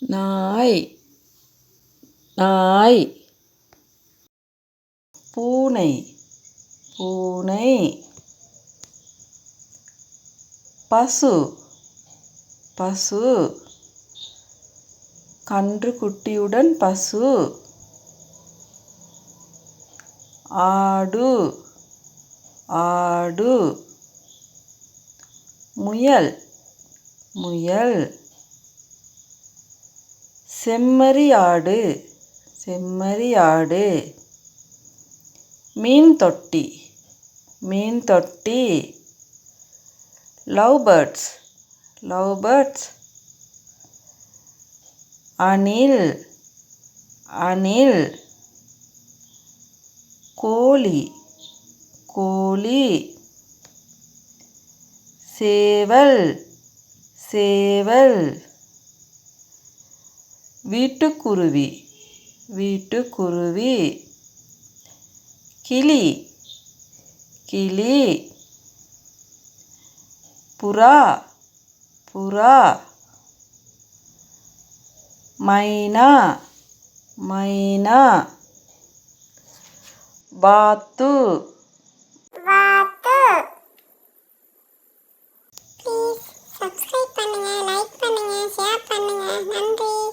நாய். நாய். பூனை. பூனை. பசு. பசு. கன்று குட்டியுடன் பசு. ஆடு. ஆடு. முயல். முயல். செம்மறியாடு செம்மறியாடு மீன் தொட்டி மீன் தொட்டி. லவ் பேர்ட்ஸ் லவ் பேர்ட்ஸ் அணில் அணில். கோழி கோழி. சேவல் சேவல். வீட்டுக்குருவி. வீட்டுக்குருவி. கிளி. கிளி. புறா. புறா. மைனா. மைனா. பாத்து.